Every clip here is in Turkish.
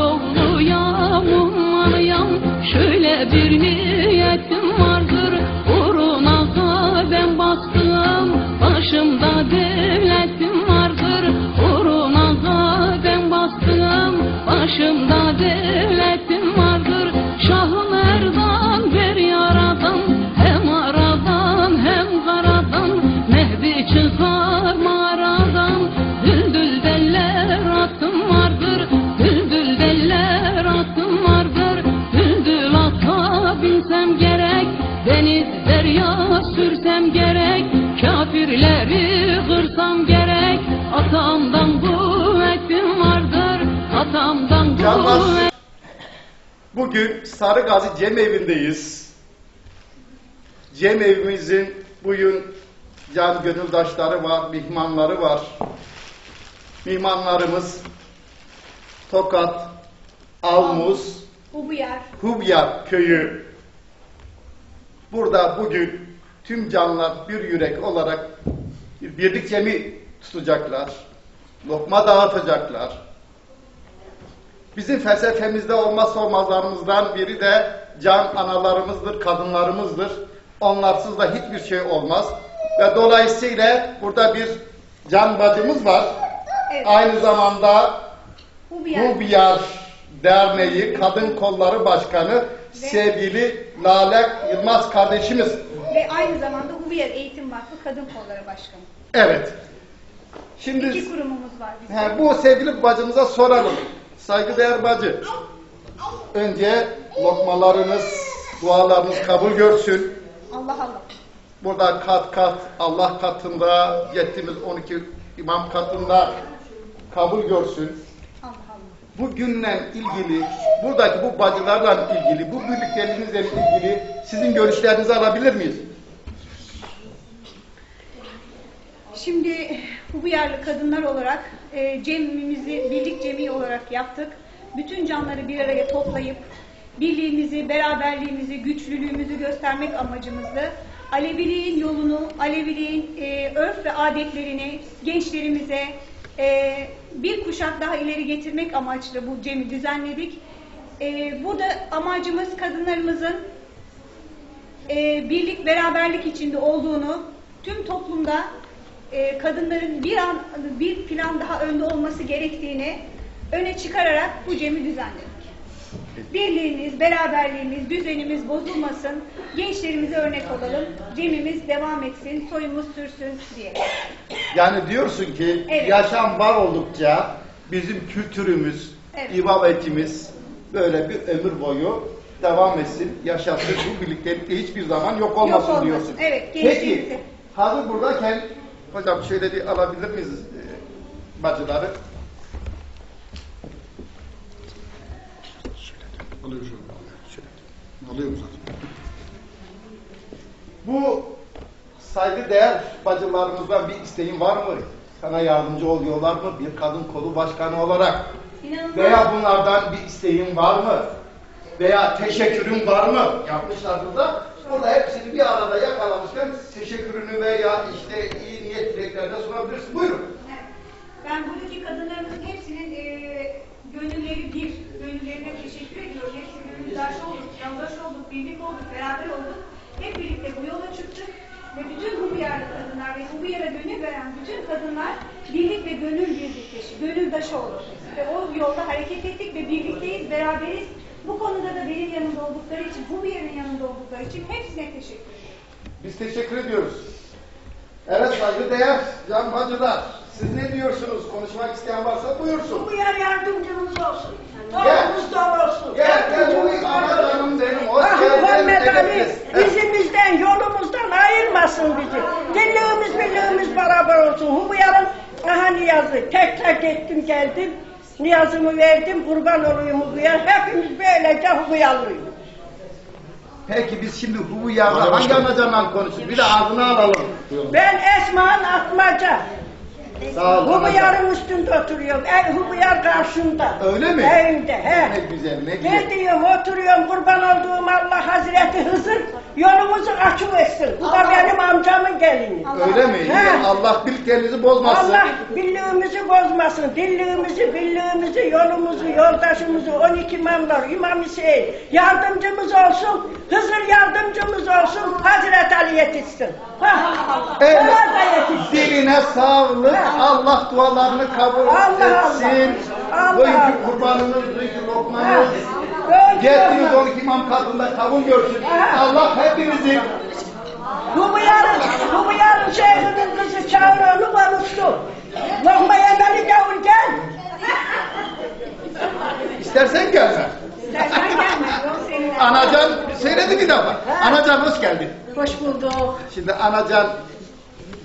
oğluyam, ummalıyam Şöyle bir niyetim vardır. Uğruna kadem bastım Başımda devletim vardır. Uğruna kadem bastım Başımda devletim Atamdan Canlar, kuvvet bugün Sarıgazi Cem evindeyiz. Cem evimizin bugün can gönüldaşları var, mihmanları var. Mihmanlarımız Tokat, Almuz, Ubuyar. Hubya köyü. Burada bugün tüm canlar bir yürek olarak bir birlik cemi tutacaklar. Lokma dağıtacaklar. Bizim felsefemizde olmazsa olmazlarımızdan biri de can analarımızdır, kadınlarımızdır. Onlarsız da hiçbir şey olmaz. Ve dolayısıyla burada bir can bacımız var. Evet. Aynı zamanda. Hubiyar Derneği Kadın Kolları Başkanı sevgili Lale Yılmaz kardeşimiz. Ve aynı zamanda Ubuyar Eğitim Vakfı Kadın Kolları Başkanı. Evet. Şimdi İki kurumumuz var bizim. he, bu sevgili bacımıza soralım. Saygıdeğer bacı. Önce lokmalarınız, dualarınız kabul görsün. Allah Allah. Burada kat kat Allah katında, yettimiz 12 imam katında kabul görsün. Allah Allah. Bu günle ilgili, buradaki bu bacılarla ilgili, bu birlikteliğinizle ilgili sizin görüşlerinizi alabilir miyiz? Şimdi Ubuyarlı kadınlar olarak e, cemimizi birlik cemi olarak yaptık. Bütün canları bir araya toplayıp birliğimizi, beraberliğimizi, güçlülüğümüzü göstermek amacımızdı. Aleviliğin yolunu, Aleviliğin e, örf ve adetlerini gençlerimize e, bir kuşak daha ileri getirmek amaçlı bu cemi düzenledik. E, burada amacımız kadınlarımızın e, birlik beraberlik içinde olduğunu tüm toplumda e, kadınların bir an bir plan daha önde olması gerektiğini öne çıkararak bu cemi düzenledik. Birliğimiz, beraberliğimiz, düzenimiz bozulmasın, gençlerimize örnek olalım, cemimiz devam etsin, soyumuz sürsün diye. Yani diyorsun ki Evet. yaşam var oldukça bizim kültürümüz, Evet. ibadetimiz böyle bir ömür boyu devam etsin, yaşasın. Bu birliktelikte hiçbir zaman yok olmasın, olmasın. diyorsun. Evet, Peki, hazır buradayken hocam şöyle bir alabilir miyiz e, bacıları? Alıyor şu. Alıyorum zaten. Bu saygıdeğer bacılarımızdan bir isteğin var mı? Sana yardımcı oluyorlar mı? Bir kadın kolu başkanı olarak. İnanılmaz. Veya bunlardan bir isteğin var mı? Veya teşekkürün var mı? Yapmışlardır da burada hepsini bir arada yakalamışken teşekkürünü veya işte iyi niyet dileklerini sunabilirsin. Buyurun. Ben buradaki kadınlarımızın hepsinin e, gönülleri bir, gönüllerine teşekkür ediyorum. Hepsi gönüldaş olduk, yandaş olduk, birlik olduk, beraber olduk. Hep birlikte bu yola çıktık. Ve bütün Hubiyarlı kadınlar ve Hubiyar'a gönül veren bütün kadınlar birlik ve gönül birlikteşi, gönüldaş olduk. Ve o yolda hareket ettik ve birlikteyiz, beraberiz. Bu konuda da benim yanımda oldukları için, Hubiyar'ın yanında oldukları için hepsine teşekkür ederim. Biz teşekkür ediyoruz. Evet saygıdeğer can bacılar. Siz ne diyorsunuz? Konuşmak isteyen varsa buyursun. Bu yer yardımcımız olsun. Yolumuz dolu olsun. Gel gel buyur ama canım benim. Hoş Ah geldin. Muhammed Ali yolumuzdan ayırmasın bizi. Dirliğimiz birliğimiz beraber olsun. Bu yarın aha niyazı. Tek tek ettim geldim. Niyazımı verdim. Kurban olayım hu bu yer. Hepimiz böylece hu bu yarlıyız. Peki biz şimdi bu Hadi hangi başkanım. anacandan konuşuyoruz? Bir de ağzını alalım. Ben Esma'nın Atmaca. Sağ ol. Bu anacığım. yarın üstünde oturuyorum. Ev bu yar karşımda. Öyle mi? Evimde he. Ne güzel ne güzel. Ne diyorum oturuyorum kurban olduğum Allah Hazreti Hızır yolumuzu açık etsin. Bu da benim amcamın gelini. Öyle mi? He. Allah birliklerinizi bozmasın. Allah birliğimizi bozmasın. Dilliğimizi, birliğimizi, yolumuzu, yoldaşımızı, 12 imamlar, İmam Hüseyin yardımcımız olsun. Hızır yardımcımız olsun. Hazreti Ali yetişsin. Ha. Evet. Da yetişsin. Diline sağlık. Allah dualarını kabul Allah etsin. Allah. Allah. kurbanınız, bugünkü Ha. lokmanız. Olmaz. 12 imam katında kabul görsün. Allah hepinizi Bu bu yarın, bu bu yarın şeyhinin kızı çağır onu konuştu. Lokma yemeli gavur gel. istersen gelme. Sen gelme. Anacan söyledi bir defa. Anacan hoş geldin. Hoş bulduk. Şimdi Anacan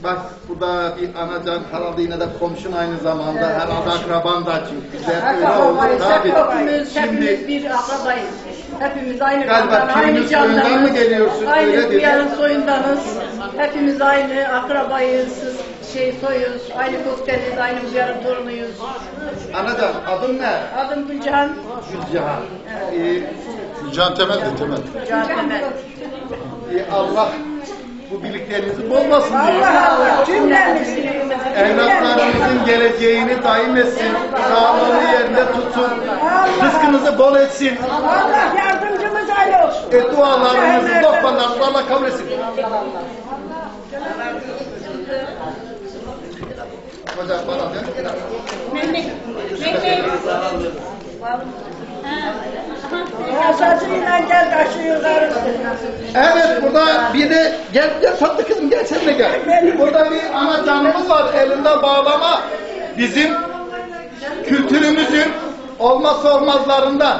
bak burada bir Anacan herhalde yine de komşun aynı zamanda herhalde akraban da çünkü güzel öyle oldu tabii. Hepimiz, hepimiz Şimdi bir akrabayız. Hepimiz aynı Galiba aynı soyundan mı geliyorsun? Aynı Öyle dedi. soyundanız. Hepimiz aynı akrabayız, şey soyuz, aynı kokteliz, aynı bu yarın torunuyuz. Anacan adın ne? Adım Gülcan, Gülcihan. Ee, Can Temel de Temel. Gülcan Temel. e, Allah bu birliklerinizi bozmasın diyor. Allah Allah cümlemizi. Evlatlarınızın geleceğini daim etsin. Sağlığını yerinde tutsun. Rızkınızı bol etsin. Allah yardımcımız Ali olsun. E, dualarınızı, Allah kabul etsin. Hocam bana de. Mehmet. Mehmet. Asasıyla gel taşı yukarısı. Evet burada bir de gel gel tatlı kızım gel sen de gel. Burada bir ana canımız var elinde bağlama. Bizim kültürümüzün olmazsa olmazlarından.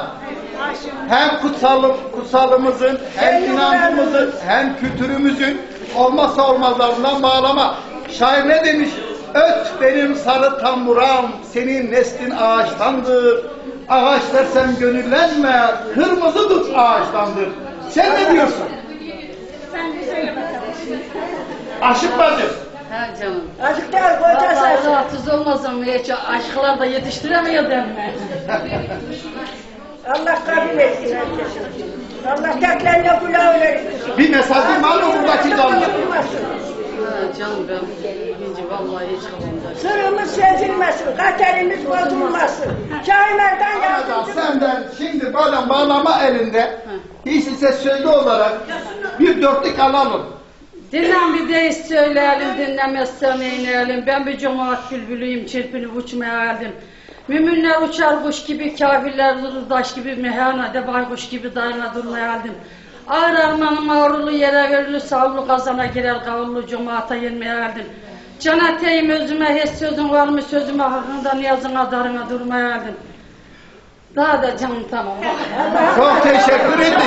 Hem kutsalım, kutsalımızın, hem inancımızın, hem kültürümüzün olmazsa olmazlarından bağlama. Şair ne demiş? Öt benim sarı tamburam, senin neslin ağaçtandır. Ağaç dersem gönüllenme, kırmızı dut ağaçtandır. Sen ne diyorsun? Sen de söyle bakalım. Aşık bacı. Ha canım. Azıcık daha Allah sesi. rahatsız olmasam mı hiç aşklar da yetiştiremiyor mi? Allah kabul etsin herkesi. Allah teklerine kulağı verir. Bir mesajım var mı buradaki canlı? Ha canım ben birinci vallahi hiç kafamda. Sırrımız sezilmesin, kaderimiz bozulmasın. Şairlerden Anacan yardımcı. senden şimdi böyle bağlama elinde hiç ise sözlü olarak bir dörtlük alalım. Dinlen bir de söyleyelim, dinlemezsen inelim. Ben bir cemaat bülbülüyüm, çırpınıp uçmaya geldim. Müminler uçar kuş gibi, kafirler durur taş gibi, meyhanede baykuş gibi dayana durmaya geldim. Ağır armanın ağırlı yere verilir, savlu kazana girer, kavullu cemaata yenmeye geldim. Can atayım özüme, hiç sözüm var mı sözüme, hakkında niyazına, darına durmaya geldim. Daha da canım tamam. Çok teşekkür ederim.